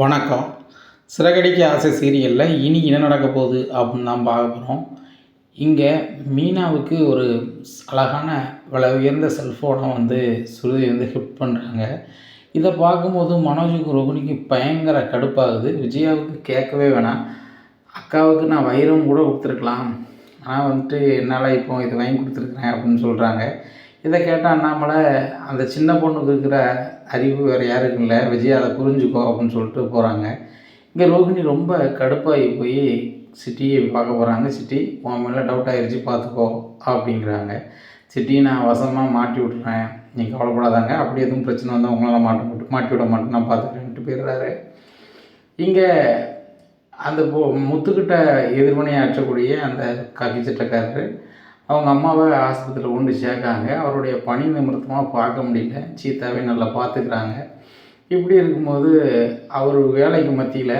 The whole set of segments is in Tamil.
வணக்கம். சிறகடிக்க ஆசை சீரியலில் இனி என்ன நடக்க போகுது அப்படின்னு தான் பார்க்க போகிறோம் இங்கே மீனாவுக்கு ஒரு அழகான விலை உயர்ந்த செல்ஃபோனை வந்து சுருதி வந்து ஹிட் பண்ணுறாங்க இதை பார்க்கும்போது மனோஜுக்கு ரோகிணிக்கு பயங்கர கடுப்பாகுது. விஜயாவுக்கு கேட்கவே வேணாம். அக்காவுக்கு நான் வைரம் கூட கொடுத்துருக்கலாம். ஆனால் வந்துட்டு என்னால் இப்போ இது வாங்கி கொடுத்துருக்குறேன் அப்படின்னு சொல்கிறாங்க இதை கேட்டால் அண்ணாமலை அந்த சின்ன பொண்ணுக்கு இருக்கிற அறிவு வேறு யாருக்கும் இல்லை. விஜய் அதை புரிஞ்சுக்கோ அப்படின்னு சொல்லிட்டு போகிறாங்க இங்கே ரோகிணி ரொம்ப கடுப்பாகி போய் சிட்டியை பார்க்க போகிறாங்க சிட்டி உன் மேலே டவுட் ஆயிடுச்சு பார்த்துக்கோ அப்படிங்கிறாங்க. சிட்டி நான் வசமாக மாட்டி விட்றேன் நீ கவலைப்படாதாங்க. அப்படி எதுவும் பிரச்சனை வந்தால் உங்களால் மாட்ட விட்டு மாட்டி விட மாட்டேன். நான் பார்த்துக்கிறேன்ட்டு போயிடுறாரு. இங்கே அந்த பொ முத்துக்கிட்ட எதிர்மனையாற்றக்கூடிய அந்த காக்கி சட்டக்காரர் அவங்க அம்மாவை ஆஸ்பத்திரியில் கொண்டு சேர்க்காங்க. அவருடைய பணி நிமித்தமாக பார்க்க முடியல. சீத்தாவே நல்லா பார்த்துக்கிறாங்க. இப்படி இருக்கும்போது அவர் வேலைக்கு மத்தியில்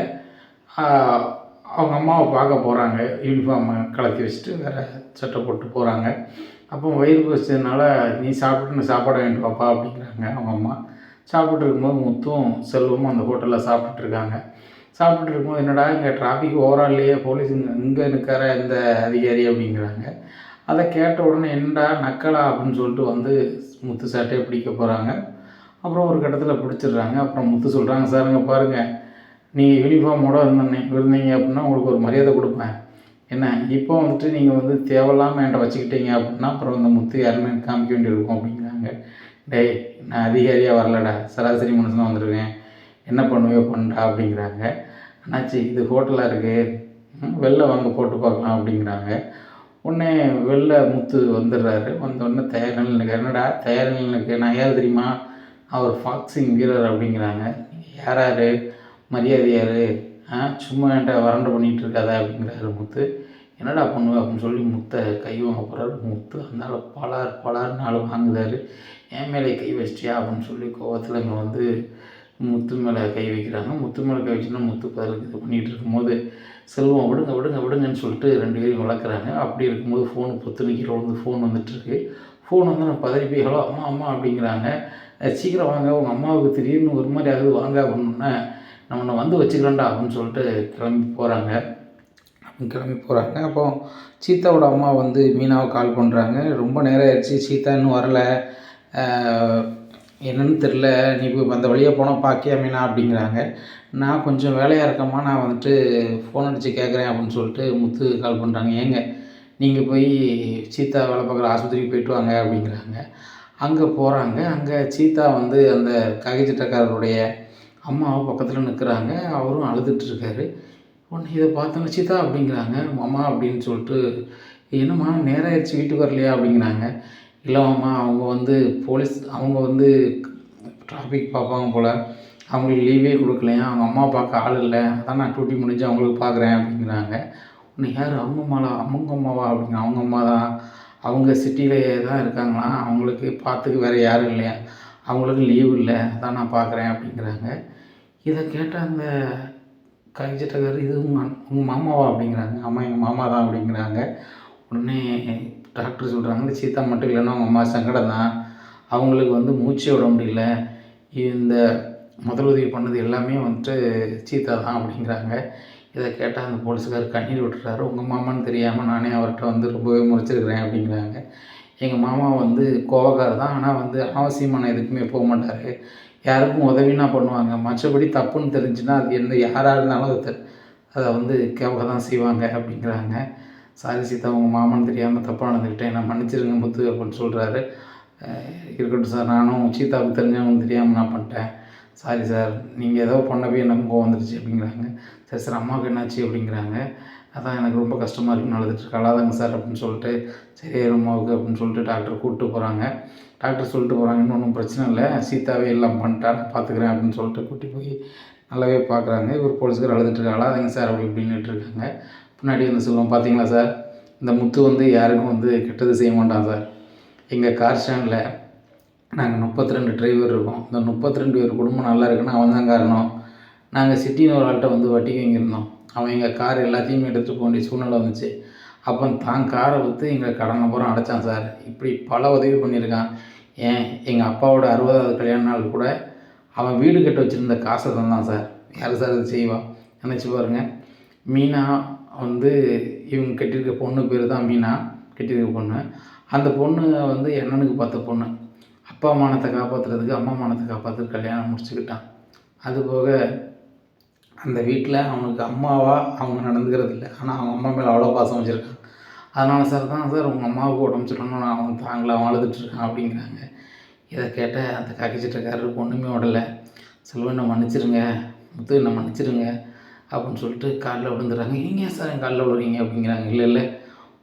அவங்க அம்மாவை பார்க்க போகிறாங்க யூனிஃபார்மை கலத்தி வச்சுட்டு வேறு சட்டை போட்டு போகிறாங்க அப்போ வயிறு பசிச்சதுனால நீ சாப்பிட்டு சாப்பாட சாப்பாடு வாங்கிட்டு அப்படிங்கிறாங்க அவங்க அம்மா. சாப்பிட்டு இருக்கும்போது முத்தும் செல்வமும் அந்த ஹோட்டலில் சாப்பிட்டுட்டு இருக்காங்க. இருக்கும்போது என்னடா இங்கே டிராஃபிக் ஓவரால் இல்லையே போலீஸ் இங்கே இங்கே நிற்கிற இந்த அதிகாரி அப்படிங்கிறாங்க. அதை கேட்ட உடனே என்னடா நக்கலா அப்படின்னு சொல்லிட்டு வந்து முத்து சாட்டையை பிடிக்க போகிறாங்க அப்புறம் ஒரு கட்டத்தில் பிடிச்சிடுறாங்க. அப்புறம் முத்து சொல்கிறாங்க சாருங்க பாருங்கள் நீங்கள் யூனிஃபார்மோட இருந்தீங்க இருந்தீங்க அப்படின்னா உங்களுக்கு ஒரு மரியாதை கொடுப்பேன். என்ன இப்போ வந்துட்டு நீங்கள் வந்து தேவையில்லாமல் என்கிட்ட வச்சுக்கிட்டீங்க அப்படின்னா அப்புறம் இந்த முத்து யாருமே காமிக்க வேண்டியிருக்கும் அப்படிங்கிறாங்க. டேய் நான் அதிகாரியாக வரலடா சராசரி மனுஷனாக வந்துடுவேன் என்ன பண்ணுவியோ பண்ணுறா அப்படிங்கிறாங்க. அண்ணாச்சி இது ஹோட்டலாக இருக்குது வெளில வாங்க போட்டு பார்க்கலாம் அப்படிங்கிறாங்க. உடனே வெளில முத்து வந்துடுறாரு. வந்தோடனே தயார் நிலைக்கு என்னடா தயார் நிலைக்கு நான் யார் தெரியுமா? அவர் ஃபாக்ஸிங் வீரர் அப்படிங்கிறாங்க. யார் மரியாதையார்? ஆ சும்மா என்கிட்ட வறண்டு பண்ணிகிட்டு இருக்காத அப்படிங்கிறாரு முத்து. என்னடா பண்ணுவ? அப்படின்னு சொல்லி முத்தை கை வாங்க போகிறாரு முத்து அதனால் பலார் பலார் நாள் வாங்குதாரு என் மேலே கை வச்சிட்டியா? அப்படின்னு சொல்லி கோவத்தில் இங்கே வந்து முத்து மேலே கை வைக்கிறாங்க. முத்து மேலே கை வச்சுன்னா முத்து பதிலுக்கு இது பண்ணிகிட்டு இருக்கும்போது செல்வம் விடுங்க விடுங்க விடுங்கன்னு சொல்லிட்டு ரெண்டு பேரும் வளர்க்குறாங்க. அப்படி இருக்கும்போது ஃபோன் பொத்து வந்து ஃபோன் வந்துட்டுருக்கு. ஃபோன் வந்து நான் பதறி போய் ஹலோ அம்மா அம்மா அப்படிங்கிறாங்க. சீக்கிரம் வாங்க உங்கள் அம்மாவுக்கு திடீர்னு ஒரு மாதிரி ஆகுது வாங்க அப்படின்னோடனே நம்ம வந்து வச்சுக்கிறேன்டா அப்படின்னு சொல்லிட்டு கிளம்பி போகிறாங்க கிளம்பி போகிறாங்க அப்போ சீதாவோட அம்மா வந்து மீனாவை கால் பண்ணுறாங்க ரொம்ப நேரம் ஆயிடுச்சு. சீதா இன்னும் வரல. என்னன்னு தெரில நீ இப்போ அந்த வழியாக போனால் பாக்கியா மீனா அப்படிங்கிறாங்க. நான் கொஞ்சம் வேலையாக இருக்கம்மா நான் வந்துட்டு ஃபோன் அடித்து கேட்குறேன் அப்படின்னு சொல்லிட்டு முத்து கால் பண்ணுறாங்க ஏங்க நீங்கள் போய் சீதா வேலை பார்க்குற ஆஸ்பத்திரிக்கு போயிட்டு வாங்க அப்படிங்கிறாங்க. அங்கே போகிறாங்க அங்கே சீதா வந்து அந்த ககைச்சிட்டக்காரருடைய அம்மாவும் பக்கத்தில் நிற்கிறாங்க அவரும் அழுதுட்டுருக்காரு ஒன்று உடனே இதை பார்த்தோன்னே சீதா அப்படிங்கிறாங்க. மாமா அப்படின்னு சொல்லிட்டு என்னம்மா நேரம் ஆயிடுச்சு வீட்டுக்கு வரலையா? அப்படிங்கிறாங்க. இல்லைம்மா அவங்க வந்து போலீஸ் அவங்க வந்து டிராஃபிக் பார்ப்பாங்க போல். அவங்களுக்கு லீவே கொடுக்கலையா? அவங்க அம்மா பார்க்க ஆள் இல்லை. அதான் நான் டியூட்டி முடிஞ்சு அவங்களுக்கு பார்க்குறேன் அப்படிங்கிறாங்க. உன்னை யார்? அவங்க அம்மாவா? அவங்க அம்மாவா? அப்படிங்க. அவங்க அம்மா தான். அவங்க சிட்டியிலே தான் இருக்காங்களாம் அவங்களுக்கு பார்த்துக்க வேறு யாரும் இல்லையா? அவங்களுக்கு லீவு இல்லை. அதான் நான் பார்க்குறேன் அப்படிங்கிறாங்க. இதை கேட்ட அந்த கைச்சட்டக்காரர் இது உங்கள் உங்கள் மாமாவா? அப்படிங்கிறாங்க. அம்மா எங்கள் மாமா தான் அப்படிங்கிறாங்க. உடனே டாக்டர் சொல்கிறாங்க சீதா மட்டும் இல்லைன்னா அவங்க அம்மா சங்கடம் தான். அவங்களுக்கு வந்து மூச்சு விட முடியல. இந்த முதலுதவி பண்ணது எல்லாமே வந்துட்டு சீதா தான் அப்படிங்கிறாங்க. இதை கேட்டால் அந்த போலீஸ்கார் கண்ணீர் விட்டுறாரு. உங்கள் மாமான்னு தெரியாமல் நானே அவர்கிட்ட வந்து ரொம்பவே முறைச்சிருக்கிறேன் அப்படிங்கிறாங்க. எங்கள் மாமா வந்து கோவக்கார் தான். ஆனால் வந்து அவசியமான எதுக்குமே போக மாட்டார். யாருக்கும் உதவினா பண்ணுவாங்க. மற்றபடி தப்புன்னு தெரிஞ்சுன்னா அது எந்த யாராக இருந்தாலும் அதை அதை வந்து கேட்க தான் செய்வாங்க அப்படிங்கிறாங்க. சாரி சீதா உங்கள் மாமன் தெரியாமல் தப்பாக நடந்துக்கிட்டேன் நான் மன்னிச்சிருங்க முத்து அப்படின்னு சொல்கிறாரு இருக்கட்டும் சார் நானும் சீதாவுக்கு தெரிஞ்சவங்க தெரியாமல் நான் பண்ணிட்டேன். சாரி சார் நீங்கள் ஏதோ பண்ணவே எனக்கு கோவம் வந்துருச்சு அப்படிங்கிறாங்க. சரி சார் அம்மாவுக்கு என்னாச்சு அப்படிங்கிறாங்க. அதான் எனக்கு ரொம்ப கஷ்டமாக இருக்குன்னு அழுதுட்டு அழாதாங்க சார் அப்படின்னு சொல்லிட்டு சரி அம்மாவுக்கு அப்படின்னு சொல்லிட்டு டாக்டர் கூப்பிட்டு போகிறாங்க டாக்டர் சொல்லிட்டு போகிறாங்க இன்னும் ஒன்றும் பிரச்சனை இல்லை. சீதாவே எல்லாம் பண்ணிட்டா நான் பார்த்துக்கிறேன் அப்படின்னு சொல்லிட்டு கூட்டி போய் நல்லாவே பார்க்குறாங்க. இவர் போலீஸ்கார் அழுதுட்டு அழாதாங்க சார் அப்படி இப்படின்னுட்டு இருக்காங்க. பின்னாடி வந்து சொல்லுவோம் பார்த்தீங்களா சார்? இந்த முத்து வந்து யாருக்கும் வந்து கெட்டது செய்ய மாட்டான் சார். எங்கள் கார் ஸ்டாண்டில் நாங்கள் முப்பத்தி ரெண்டு டிரைவர் இருக்கோம். இந்த முப்பத்தி ரெண்டு பேர் குடும்பம் நல்லா இருக்குன்னு அவன் தான் காரணம் நாங்கள் சிட்டின்னு ஒரு ஆள்கிட்ட வந்து வட்டிக்கு வாங்கியிருந்தோம். அவன் எங்கள் கார் எல்லாத்தையுமே எடுத்துகிட்டு போக வேண்டிய சூழ்நிலை வந்துச்சு. அப்போ தான் காரை விற்று எங்கள் கடனை பூரா அடைச்சான் சார். இப்படி பல உதவி பண்ணியிருக்கான். ஏன்? எங்கள் அப்பாவோட அறுபதாவது கல்யாண நாள் கூட அவன் வீடு கட்ட வச்சுருந்த காசை தந்தான் சார். யார் சார் அது செய்வான் நினச்சி பாருங்கள் மீனா வந்து இவங்க கட்டியிருக்க பொண்ணு பேர் தான் மீனா கட்டியிருக்க பொண்ணு. அந்த பொண்ணு வந்து அண்ணனுக்கு பார்த்த பொண்ணு. அப்பா மானத்தை காப்பாற்றுறதுக்கு அம்மா மானத்தை காப்பாற்றுறது கல்யாணம் முடிச்சுக்கிட்டான். அதுபோக அந்த வீட்டில் அவனுக்கு அம்மாவாக அவங்க நடந்துக்கிறது இல்லை. ஆனால் அவங்க அம்மா மேலே அவ்வளோ பாசம் வச்சுருக்கான் அதனால் சார் தான் சார் உங்கள் அம்மாவுக்கு உடம்பு சொல்லணும்னு அவன் தாங்களா அழுதுட்டுருக்கான் அப்படிங்கிறாங்க. இதை கேட்ட அந்த காக்கி ஒன்றுமே விடலை செல்வன் மன்னிச்சிருங்க. முத்து என்னை மன்னிச்சிருங்க. அப்படின்னு சொல்லிட்டு காலில் விழுந்துடுறாங்க நீங்கள் ஏன் சார் என் காலில் விழுறீங்க? அப்படிங்கிறாங்க. இல்லை இல்லை.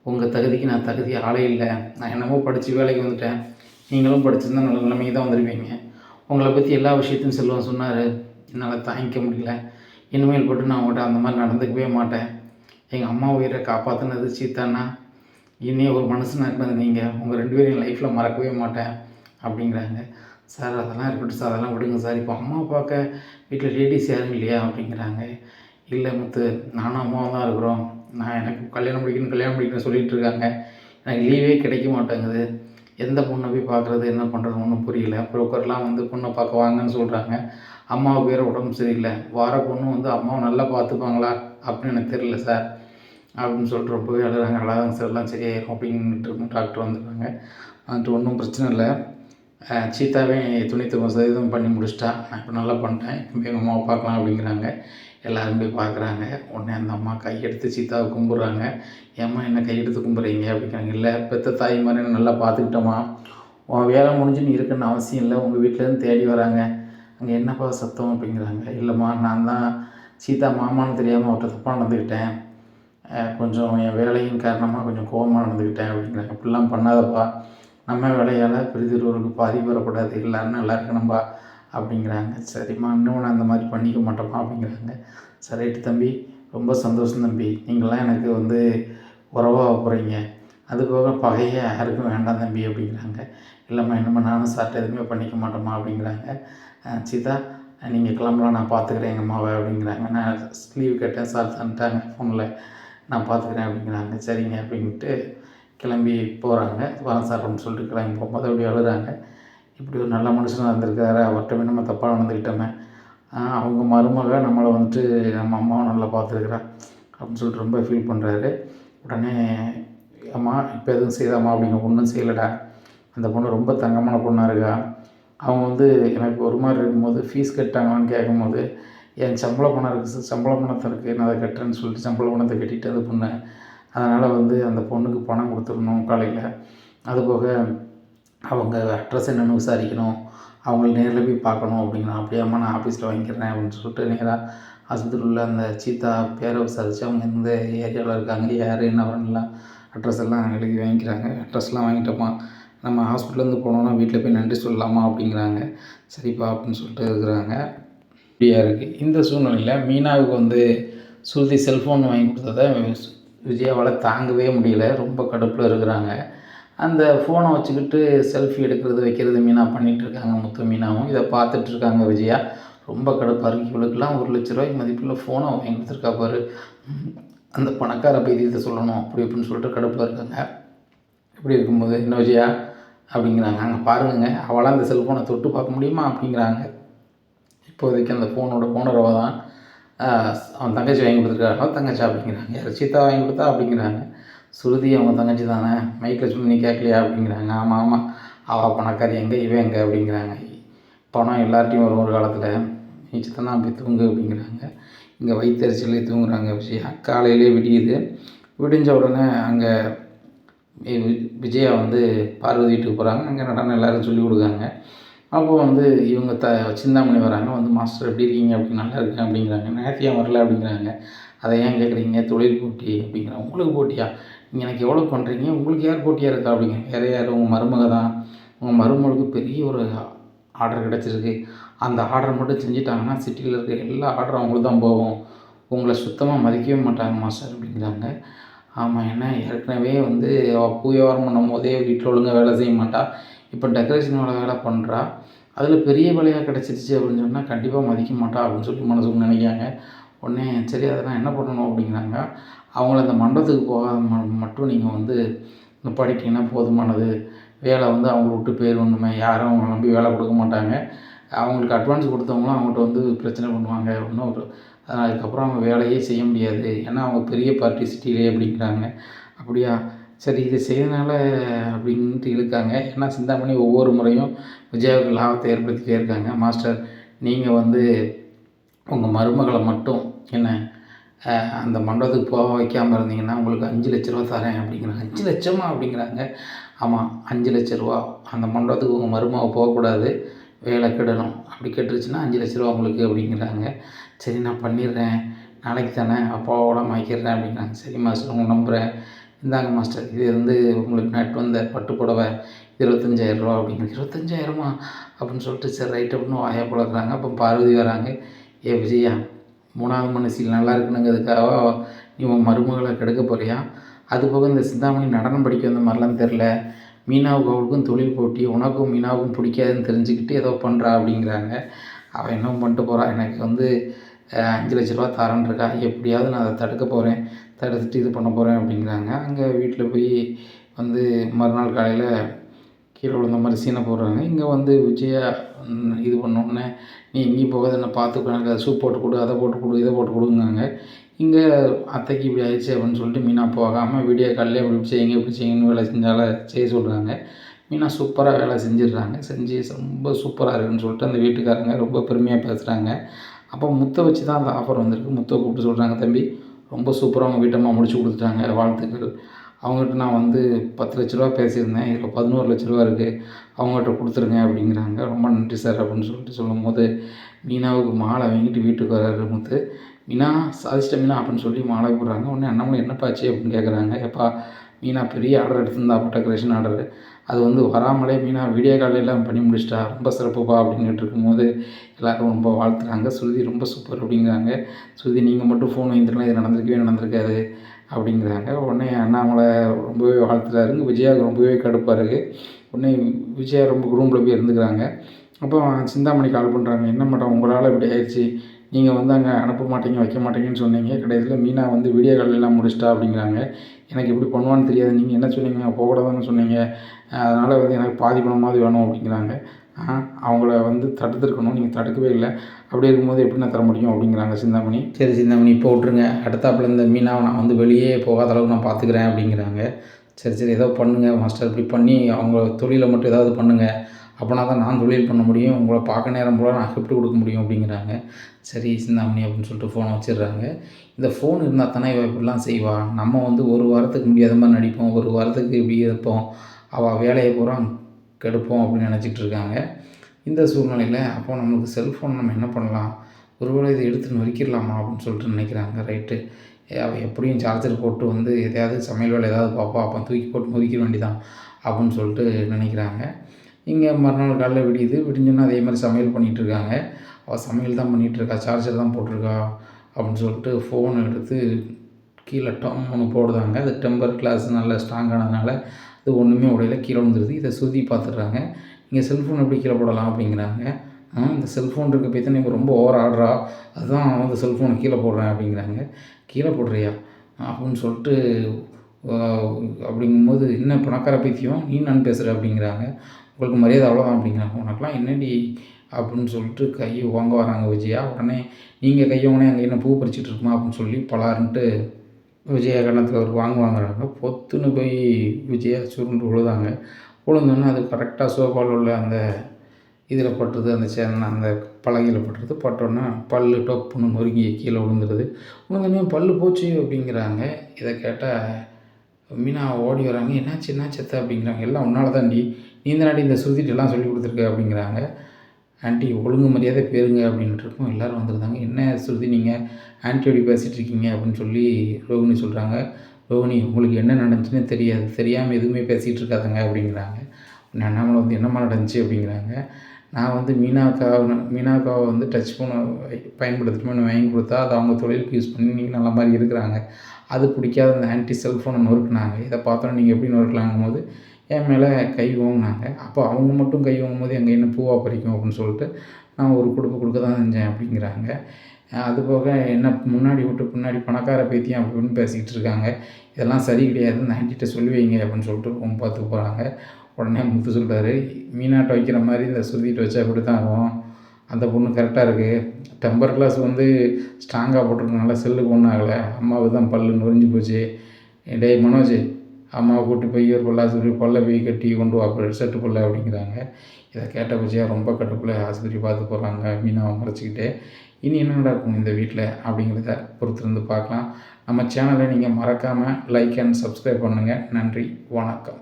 உங்கள் தகுதிக்கு நான் தகுதி ஆளே இல்லை. நான் என்னமோ படித்து வேலைக்கு வந்துட்டேன். நீங்களும் படிச்சிருந்தா நல்ல நிலைமைக்கு தான் வந்துடுவீங்க உங்களை பற்றி எல்லா விஷயத்தையும் செல்வம் சொன்னார். என்னால் தாங்கிக்க முடியல. இனிமேல் போட்டு நான் உங்கள்கிட்ட அந்த மாதிரி நடந்துக்கவே மாட்டேன். எங்கள் அம்மா உயிரை காப்பாற்றினது சீத்தானா இனி ஒரு மனுஷனாக இருக்கிறது நீங்கள் உங்கள் ரெண்டு பேரும் என் லைஃப்பில் மறக்கவே மாட்டேன். அப்படிங்கிறாங்க. சார் அதெல்லாம் இருக்கட்டும் சார். அதெல்லாம் விடுங்க சார். இப்போ அம்மா பார்க்க வீட்டில் லேடிஸ் யாரும் இல்லையா? அப்படிங்கிறாங்க. இல்லை முத்து நானும் அம்மாவும் தான் இருக்கிறோம். நான் எனக்கு கல்யாணம் முடிக்கணும் கல்யாணம் முடிக்கணும்னு சொல்லிகிட்டு இருக்காங்க. எனக்கு லீவே கிடைக்க மாட்டேங்குது. எந்த பொண்ணை போய் பார்க்குறது என்ன பண்ணுறது ஒன்றும் புரியல. ப்ரோக்கர்லாம் வந்து பொண்ணை பார்க்க வாங்கன்னு சொல்கிறாங்க அம்மாவுக்கு வேறு உடம்பு சரியில்லை. வார பொண்ணு வந்து அம்மாவை நல்லா பார்த்துப்பாங்களா? அப்படின்னு எனக்கு தெரியல சார். அப்படின்னு சொல்லிட்டு ரொம்பவே அழுகிறாங்க. அழகாங்க சார் எல்லாம் சரியாயிரும் அப்படின்ட்டு டாக்டர் வந்துடுறாங்க. வந்துட்டு ஒன்றும் பிரச்சனை இல்லை. சீத்தாவே தொண்ணூத்தொம்பது சதவீதம் பண்ணி முடிச்சிட்டா. நான் இப்போ நல்லா பண்ணிட்டேன். இப்போ எங்கள் அம்மாவை பார்க்கலாம் அப்படிங்கிறாங்க. எல்லோரும் போய் பார்க்குறாங்க. உடனே அந்த அம்மா கையெடுத்து சீத்தாவை கும்பிட்றாங்க. ஏம்மா என்ன கையெடுத்து கும்பிட்றீங்க? அப்படிங்கிறாங்க. இல்லை பெற்ற தாய் மாதிரி என்ன நல்லா பார்த்துக்கிட்டோமா உன் வேலை முடிஞ்சு நீ இருக்குன்னு அவசியம் இல்லை. உங்கள் வீட்டிலேருந்து தேடி வராங்க. அங்கே என்னப்பா சத்தம்? அப்படிங்கிறாங்க. இல்லைம்மா நான் தான் சீதா மாமான்னு தெரியாமல் அவர்கிட்ட தப்பாக நடந்துக்கிட்டேன். கொஞ்சம் என் வேலையின் காரணமாக கொஞ்சம் கோபமாக நடந்துக்கிட்டேன். அப்படிங்கிறாங்க. இப்படிலாம் பண்ணாதப்பா. நம்ம வேலையால் பெரிதொருவருக்கு பாதிப்பு வரக்கூடாது. எல்லாருன்னு நல்லா இருக்கணும்பா. அப்படிங்கிறாங்க. சரிம்மா இன்னும் நான் அந்த மாதிரி பண்ணிக்க மாட்டோமா அப்படிங்கிறாங்க. சரி தம்பி. ரொம்ப சந்தோஷம் தம்பி. நீங்களாம் எனக்கு வந்து உறவாக போகிறீங்க அது போக பகையே யாருக்கும் வேண்டாம் தம்பி அப்படிங்கிறாங்க. இல்லைம்மா என்னம்மா நானும் சார்ட்ட எதுவுமே பண்ணிக்க மாட்டோமா அப்படிங்கிறாங்க. சீதா நீங்கள் கிளம்பலாம் நான் பார்த்துக்கிறேன் எங்கள் அம்மாவை அப்படிங்கிறாங்க. நான் லீவ் கேட்டேன் சார் தந்துட்டாங்க ஃபோனில். நான் பார்த்துக்கிறேன் அப்படிங்கிறாங்க. சரிங்க அப்படின்ட்டு கிளம்பி போகிறாங்க வரேன் சார் அப்படின்னு சொல்லிட்டு கிளம்பி போகும்போது அப்படி அழுகிறாங்க. இப்படி ஒரு நல்ல மனுஷனாக இருந்திருக்காரு. அவர்கிட்ட போய் நம்ம தப்பாக நடந்துக்கிட்டோமே. அவங்க மருமக நம்மளை வந்துட்டு நம்ம அம்மாவை நல்லா பார்த்துருக்குறா அப்படின்னு சொல்லிட்டு ரொம்ப ஃபீல் பண்ணுறாரு உடனே அம்மா இப்போ எதுவும் செய்தாம்மா? அப்படிங்க ஒன்றும் செய்யலடா. அந்த பொண்ணு ரொம்ப தங்கமான பொண்ணாக இருக்கா? அவங்க வந்து எனக்கு ஒரு மாதிரி இருக்கும்போது ஃபீஸ் கட்டாங்களான்னு கேட்கும்போது என் சம்பள பணம் இருக்குது சம்பள பணத்தை இருக்குது நான் அதை கட்டுறேன்னு சொல்லிட்டு சம்பள பணத்தை கட்டிட்டு அது பொண்ணு. அதனால் வந்து அந்த பொண்ணுக்கு பணம் கொடுத்துடணும் காலையில். அதுபோக அவங்க அட்ரஸ் என்னென்னு விசாரிக்கணும். அவங்கள நேரில் போய் பார்க்கணும் அப்படிங்கிறான் அப்படியாம்மா நான் ஆஃபீஸில் வாங்கிக்கிறேன் அப்படின்னு சொல்லிட்டு நேராக ஆஸ்பத்திரியில் உள்ள அந்த சீதா பேரை விசாரித்து அவங்க எந்த ஏரியாவில் இருக்காங்க யார் என்ன வரலாம் அட்ரஸ் எல்லாம் எழுதி வாங்கிக்கிறாங்க. அட்ரஸ்லாம் வாங்கிட்டோமா நம்ம ஹாஸ்பிட்டலேருந்து போனோன்னா வீட்டில் போய் நன்றி சொல்லலாமா? அப்படிங்கிறாங்க. சரிப்பா அப்படின்னு சொல்லிட்டு இருக்கிறாங்க. இப்படியாக இருக்குது இந்த சூழ்நிலையில் மீனாவுக்கு வந்து சுருதி செல்ஃபோன் வாங்கி கொடுத்ததை விஜயாவால் தாங்கவே முடியல. ரொம்ப கடுப்பில் இருக்கிறாங்க. அந்த ஃபோனை வச்சுக்கிட்டு செல்ஃபி எடுக்கிறது வைக்கிறது மீனா பண்ணிகிட்ருக்காங்க முத்து மீனாவும் இதை பார்த்துட்ருக்காங்க விஜயா. ரொம்ப கடுப்பாக இருக்குது இவளுக்கெல்லாம் ஒரு லட்ச ரூபாய்க்கு மதிப்பில் ஃபோனை வாங்கி கொடுத்துருக்கா பாரு. அந்த பணக்கார பைத்தியத்தை சொல்லணும் அப்படி அப்படின்னு சொல்லிட்டு கடுப்பாக இருக்காங்க. இப்படி இருக்கும்போது என்ன விஜயா? அப்படிங்கிறாங்க. அங்கே பாருங்க. அவளாம் அந்த செல்ஃபோனை தொட்டு பார்க்க முடியுமா? அப்படிங்கிறாங்க. இப்போதைக்கு அந்த ஃபோனோட போனரவை தான் அவன் தங்கச்சி வாங்கி கொடுத்துருக்காங்க தங்கச்சி அப்படிங்கிறாங்க. யார் வாங்கி கொடுத்தா அப்படிங்கிறாங்க. சுருதி அவங்க தங்கச்சி தானே? மைக்கில் சொல்லி நீ கேட்கலையா அப்படிங்கிறாங்க. ஆமாம் ஆமாம் அவள் பணக்காரி எங்கே இவன் எங்கே அப்படிங்கிறாங்க. பணம் எல்லார்ட்டையும் வரும் ஒரு காலத்தில். நீச்சத்தான் அப்படி தூங்கு அப்படிங்கிறாங்க. இங்கே வயிற்றுச்சலே தூங்குறாங்க விஷயம் காலையிலே விடியுது. விடிஞ்ச உடனே அங்கே விஜயா வந்து பார்வதி வீட்டுக்கு போகிறாங்க அங்கே நடனம் எல்லோரும் சொல்லிக் கொடுக்காங்க அப்போது வந்து இவங்க த சிந்தாமணி வராங்க. வந்து மாஸ்டர் எப்படி இருக்கீங்க? அப்படி நல்லா இருக்கேன் அப்படிங்கிறாங்க. நேர்த்தியாக வரல அப்படிங்கிறாங்க. அதை ஏன் கேட்குறீங்க தொழில் போட்டி அப்படிங்கிறாங்க உங்களுக்கு போட்டியா? நீங்கள் எனக்கு எவ்வளோ பண்ணுறீங்க உங்களுக்கு யார் போட்டியாக இருக்கா அப்படிங்க. வேறு யார்? உங்கள் மருமக தான். உங்கள் மருமகளுக்கு பெரிய ஒரு ஆர்டர் கிடச்சிருக்கு. அந்த ஆர்டர் மட்டும் செஞ்சிட்டாங்கன்னா சிட்டியில் இருக்க எல்லா ஆர்டரும் அவங்களுக்கு தான் போகும். உங்களை சுத்தமாக மதிக்கவே மாட்டாங்க மாஸ்டர் அப்படிங்கிறாங்க. ஆமாம் ஏன்னா ஏற்கனவே வந்து அவள் பூ வியாபாரம் பண்ணும் போதே வீட்டில் ஒழுங்காக வேலை செய்ய மாட்டாள் இப்போ டெக்கரேஷன் வேலை வேலை பண்ணுறா அதில் பெரிய வேலையாக கிடச்சிருச்சு அப்படின்னு சொன்னால் கண்டிப்பாக மதிக்க மாட்டா அப்படின்னு சொல்லிட்டு மனசுக்கு நினைக்காங்க உடனே சரி அதெல்லாம் என்ன பண்ணணும் அப்படிங்கிறாங்க. அவங்கள அந்த மண்டபத்துக்கு போகாத மட்டும் நீங்கள் வந்து நிப்பாட்டிட்டிங்கன்னா போதுமானது. வேலை வந்து அவங்கள விட்டு போயிடணுமே யாரும் அவங்கள நம்பி வேலை கொடுக்க மாட்டாங்க. அவங்களுக்கு அட்வான்ஸ் கொடுத்தவங்களும் அவங்கள்ட்ட வந்து பிரச்சனை பண்ணுவாங்க. இன்னும் ஒரு அதுக்கப்புறம் அவங்க வேலையே செய்ய முடியாது. ஏன்னா அவங்க பெரிய பார்ட்டி சிட்டிலே அப்படிங்கிறாங்க. அப்படியா? சரி இதை செய்யறதுனால அப்படின்ட்டு இருக்காங்க. ஏன்னா சிந்தாமணி ஒவ்வொரு முறையும் விஜயாவுக்கு லாபத்தை ஏற்படுத்திகிட்டே இருக்காங்க. மாஸ்டர் நீங்கள் வந்து உங்கள் மருமகளை மட்டும் என்ன அந்த மண்டபத்துக்கு போக வைக்காமல் இருந்தீங்கன்னா உங்களுக்கு அஞ்சு லட்ச ரூபா தரேன் அப்படிங்கிறாங்க அஞ்சு லட்சமா அப்படிங்கிறாங்க. ஆமாம் அஞ்சு லட்ச ரூபா. அந்த மண்டபத்துக்கு உங்கள் மருமக போகக்கூடாது. வேலை கெடணும். அப்படி கெட்டுருச்சுன்னா அஞ்சு லட்ச ரூபா உங்களுக்கு அப்படிங்கிறாங்க. சரி நான் பண்ணிடுறேன். நாளைக்கு தானே அப்பாவோட மாய்க்கிறேன் அப்படிங்கிறாங்க. சரி மாஸ்டர் உங்களை நம்புகிறேன் இந்தாங்க மாஸ்டர். இது வந்து உங்களுக்கு நட்டு வந்த பட்டு புடவை. இருபத்தஞ்சாயிரரூவா அப்படிங்கிறது இருபத்தஞ்சாயிரமா? அப்படின்னு சொல்லிட்டு சரி ரைட் அப்படின்னு வாயை பழக்கிறாங்க அப்போ பார்வதி வராங்க. ஏ விஜயா மூணாவது மனசில் நல்லா இருக்கணுங்கிறதுக்காக நீ உன் மருமகளை கெடுக்க போறியா? அது போக இந்த சிந்தாமணி நடனம் படிக்க வந்த மாதிரிலாம் தெரில மீனாவுக்கு அவளுக்கும் தொழில் போட்டி உனக்கும் மீனாவுக்கும் பிடிக்காதுன்னு தெரிஞ்சுக்கிட்டு ஏதோ பண்ணுறா அப்படிங்கிறாங்க. அவள் என்ன பண்ணிட்டு போகிறா எனக்கு வந்து அஞ்சு லட்ச ரூபா தரேன் இருக்கா? எப்படியாவது நான் அதை தடுக்க போகிறேன் தடுத்துட்டு இது பண்ண போகிறேன் அப்படிங்கிறாங்க. அங்கே வீட்டில் போய் வந்து மறுநாள் காலையில் கீழே விழுந்த மாதிரி சீனை போடுறாங்க. இங்கே வந்து விஜயா இது பண்ணோடனே நீ எங்கேயும் போகாத என்ன பார்த்துக்கோ எனக்கு அதை சூப் போட்டு கொடு அதை போட்டு கொடு இதை போட்டு கொடுங்காங்க. இங்கே அத்தைக்கு இப்படி ஆயிடுச்சு அப்படின்னு சொல்லிட்டு மீனா போகாமல் வீடியோ காலில் இப்படி செய்யுங்க இப்படி செய்யுங்கன்னு வேலை செஞ்சால செய்ய சொல்கிறாங்க மீனா சூப்பராக வேலை செஞ்சிடுறாங்க. செஞ்சு ரொம்ப சூப்பராக இருக்குன்னு சொல்லிட்டு அந்த வீட்டுக்காரங்க ரொம்ப பெருமையாக பேசுகிறாங்க அப்போ முத்தை வச்சு தான் அந்த ஆஃபர் வந்திருக்கு. முத்தை கூப்பிட்டு சொல்கிறாங்க தம்பி ரொம்ப சூப்பராக அவங்க வீட்டம்மா முடிச்சு கொடுத்துட்டாங்க. வாழ்த்துக்கள். அவங்ககிட்ட நான் வந்து பத்து லட்ச ரூபா பேசியிருந்தேன். இதில் பதினோரு லட்ச ரூபா இருக்குது அவங்ககிட்ட கொடுத்துருங்க அப்படிங்கிறாங்க. ரொம்ப நன்றி சார் அப்படின்னு சொல்லிட்டு சொல்லும் போது மீனாவுக்கு மாலை வாங்கிட்டு வீட்டுக்கு வர்றாரு முத்து. மீனா சாதிச்சிட்ட மீனா அப்படின்னு சொல்லி மாலை போடுறாங்க. உடனே அண்ணாமலை என்னப்பாச்சு? அப்படின்னு கேட்குறாங்க எப்பா மீனா பெரிய ஆர்டர் எடுத்திருந்தா டெக்கரேஷன் ஆர்டர். அது வந்து வராமலே மீனா வீடியோ காலையெல்லாம் பண்ணி முடிச்சிட்டா. ரொம்ப சிறப்புப்பா அப்படின்ட்டு இருக்கும்போது எல்லோரும் ரொம்ப வாழ்த்துறாங்க. ஸ்ருதி ரொம்ப சூப்பர் அப்படிங்கிறாங்க. ஸ்ருதி நீங்கள் மட்டும் ஃபோன் வாங்கிட்டுலாம் இது நடந்திருக்கவே நடந்திருக்காது. அப்படிங்கிறாங்க. உடனே அண்ணாமலை ரொம்பவே வாழ்த்துறாருங்க விஜயாவுக்கு ரொம்பவே கடுப்பாக இருக்குது உடனே விஜயா ரொம்ப ரூமில் போய் இருந்துக்கிறாங்க. அப்போ சிந்தாமணி கால் பண்ணுறாங்க என்ன மேடம் உங்களால் இப்படி ஆயிடுச்சு. நீங்கள் வந்து அங்கே அனுப்ப மாட்டீங்க வைக்க மாட்டீங்கன்னு சொன்னீங்க. கடைசியில் மீனா வந்து வீடியோ கால் எல்லாம் முடிச்சிட்டா அப்படிங்கிறாங்க. எனக்கு எப்படி பண்ணுவான்னு தெரியாது. நீங்கள் என்ன சொன்னீங்க? போகக்கூடாதுன்னு சொன்னீங்க. அதனால் வந்து எனக்கு பாதி பணமாவது வேணும் அப்படிங்கிறாங்க. அவங்கள வந்து தடுத்துருக்கணும் நீங்கள் தடுக்கவே இல்லை. அப்படி இருக்கும்போது எப்படி நான் தர முடியும் அப்படிங்கிறாங்க சிந்தாமணி. சரி சிந்தாமணி இப்போ விட்ருங்க அடுத்தாப்புல இந்த மீனாவை நான் வந்து வெளியே போகாத அளவுக்கு நான் பார்த்துக்கிறேன் அப்படிங்கிறாங்க. சரி சரி ஏதோ பண்ணுங்கள் மாஸ்டர் இப்படி பண்ணி அவங்க தொழிலை மட்டும் ஏதாவது பண்ணுங்கள் அப்படின்னா தான் நான் தொழில் பண்ண முடியும். உங்களை பார்க்க நேரம் போல் நான் கிஃப்ட் கொடுக்க முடியும் அப்படிங்கிறாங்க. சரி சிந்தாமணி அப்படின்னு சொல்லிட்டு ஃபோனை வச்சிடுறாங்க. இந்த ஃபோன் இருந்தால் தானே இவள் இப்படிலாம் செய்வா? நம்ம வந்து ஒரு வாரத்துக்கு முடியாத மாதிரி நடிப்போம். ஒரு வாரத்துக்கு இப்படி இருப்போம். அவள் வேலையை பூரா கெடுப்போம் அப்படின்னு நினச்சிட்டு இருக்காங்க இந்த சூழ்நிலையில் அப்போ நம்மளுக்கு செல்ஃபோன் நம்ம என்ன பண்ணலாம்? ஒருவேளை இதை எடுத்து நொறுக்கிடலாமா அப்படின்னு சொல்லிட்டு நினைக்கிறாங்க ரைட்டு அவள் எப்படியும் சார்ஜர் போட்டு வந்து எதையாவது சமையல் வேலை ஏதாவது பார்ப்பா அப்போ தூக்கி போட்டு நொறுக்க வேண்டிதான் அப்படின்னு சொல்லிட்டு நினைக்கிறாங்க. இங்கே மறுநாள் காலையில் விடியுது. விடிஞ்சோன்னா அதே மாதிரி சமையல் பண்ணிகிட்ருக்காங்க அவள் சமையல் தான் பண்ணிகிட்ருக்கா சார்ஜர் தான் போட்டிருக்கா அப்படின்னு சொல்லிட்டு ஃபோன் எடுத்து கீழே டம் ஒன்று போடுதாங்க அது டெம்பர் கிளாஸ் நல்லா ஸ்ட்ராங்கானதுனால அது ஒன்றுமே உடையில. கீழே வந்துடுது இதை சுதி பார்த்துட்றாங்க நீங்கள் செல்ஃபோன் எப்படி கீழே போடலாம் அப்படிங்கிறாங்க. இந்த செல்ஃபோன் இருக்க போய் தான் ரொம்ப ஓவர் ஆடுறா அதுதான் அந்த செல்ஃபோனை கீழே போடுறேன் அப்படிங்கிறாங்க. கீழே போடுறியா? அப்படின்னு சொல்லிட்டு அப்படிங்கும்போது என்ன பணக்கார பைத்தியம்? நீ நான் பேசுகிற அப்படிங்கிறாங்க. உங்களுக்கு மரியாதை அவ்வளோதான் அப்படிங்கிறாங்க. உனக்கெலாம் என்னடி? அப்படின்னு சொல்லிட்டு கையை வாங்க வராங்க விஜயா. உடனே நீங்கள் கையை உடனே அங்கே என்ன பூ பறிச்சுட்டு இருக்குமா? அப்படின்னு சொல்லி பலாருன்ட்டு விஜயா கண்ணத்தில் அவர் வாங்குவாங்கிறாங்க. பொத்துன்னு போய் விஜயா சுருண்டு விழுதாங்க விழுந்தோன்னே அது கரெக்டாக சோஃபாவில் உள்ள அந்த இதில் பட்டுறது அந்த சேன அந்த பலகையில் பட்டுறது பட்டோன்னே பல் டொப்புன்னு நொறுங்கி கீழே விழுந்துருது விழுந்தோடனே பல் போச்சு அப்படிங்கிறாங்க. இதை கேட்டால் மீனா ஓடி வராங்க. என்னாச்சு என்ன செத்த அப்படிங்கிறாங்க. எல்லாம் உன்னால தாண்டி நீ தாண்டி இந்த சுருதிட்டெல்லாம் சொல்லி கொடுத்துருக்க? அப்படிங்கிறாங்க. ஆன்ட்டி ஒழுங்கு மரியாதை பேருங்க அப்படின்ட்டு இருக்கோம். எல்லோரும் வந்துருந்தாங்க. என்ன ஸ்ருதி நீங்கள் ஆன்டியோடி பேசிகிட்டு இருக்கீங்க அப்படின்னு சொல்லி ரோகிணி சொல்கிறாங்க ரோகிணி உங்களுக்கு என்ன நடந்துச்சுன்னே தெரியாது. தெரியாமல் எதுவுமே பேசிகிட்டு இருக்காதுங்க அப்படிங்கிறாங்க. அண்ணாமலை வந்து என்னம்மா நடந்துச்சு? அப்படிங்கிறாங்க. நான் வந்து மீனாக்காவை மீனாக்காவை வந்து டச் ஃபோனை பயன்படுத்தணும்னு வாங்கி கொடுத்தா அதை அவங்க தொழிலுக்கு யூஸ் பண்ணி நீங்கள் நல்ல மாதிரி இருக்கிறாங்க. அது பிடிக்காத அந்த ஆன்டி செல்ஃபோனை நொறுக்குனாங்க. இதை பார்த்தோன்னா நீங்கள் எப்படி நொறுக்கலாங்கும் போது என் மேலே கை ஓங்கினாங்க. அப்போ அவங்க மட்டும் கை ஓங்கும் போது எங்கள் என்ன பூவாக பறிக்கும் அப்படின்னு சொல்லிட்டு நான் ஒரு கொடுப்பு கொடுக்க தான் செஞ்சேன் அப்படிங்கிறாங்க. அது போக என்ன முன்னாடி விட்டு பின்னாடி பணக்கார பேத்தியம் அப்படின்னு பேசிக்கிட்டு இருக்காங்க. இதெல்லாம் சரி கிடையாது. இந்த ஆண்டிகிட்ட சொல்லி வைங்க அப்படின்னு சொல்லிட்டு ரொம்ப பார்த்து போகிறாங்க உடனே முத்து சொல்கிறாரு மீனாட்டை வைக்கிற மாதிரி இந்த சுருதிட்டு வச்சா இப்படி தான் ஆகும். அந்த பொண்ணு கரெக்டாக இருக்குது டெம்பர் கிளாஸ் வந்து ஸ்ட்ராங்காக போட்டிருக்கனால செல்லுக்கு ஒன்றும் ஆகலை. அம்மாவுக்கு தான் பல்லு நொறிஞ்சு போச்சு. டேய் மனோஜ் அம்மாவை கூட்டி போய் ஒரு பல்லாஸ்பத்திரி பொல்லை போய் கட்டி கொண்டு வா செட்டு பல்ல அப்படிங்கிறாங்க. இதை கேட்ட பட்சியாக ரொம்ப கட்டுக்குள்ளே ஆஸ்பத்திரி பார்த்து போகிறாங்க மீனாவை மறைச்சிக்கிட்டு. இனி என்ன நடக்கும் இந்த வீட்டில் அப்படிங்கிறத பொறுத்திருந்து பார்க்கலாம். நம்ம சேனலை நீங்கள் மறக்காமல் லைக் அண்ட் சப்ஸ்கிரைப் பண்ணுங்கள் நன்றி வணக்கம்.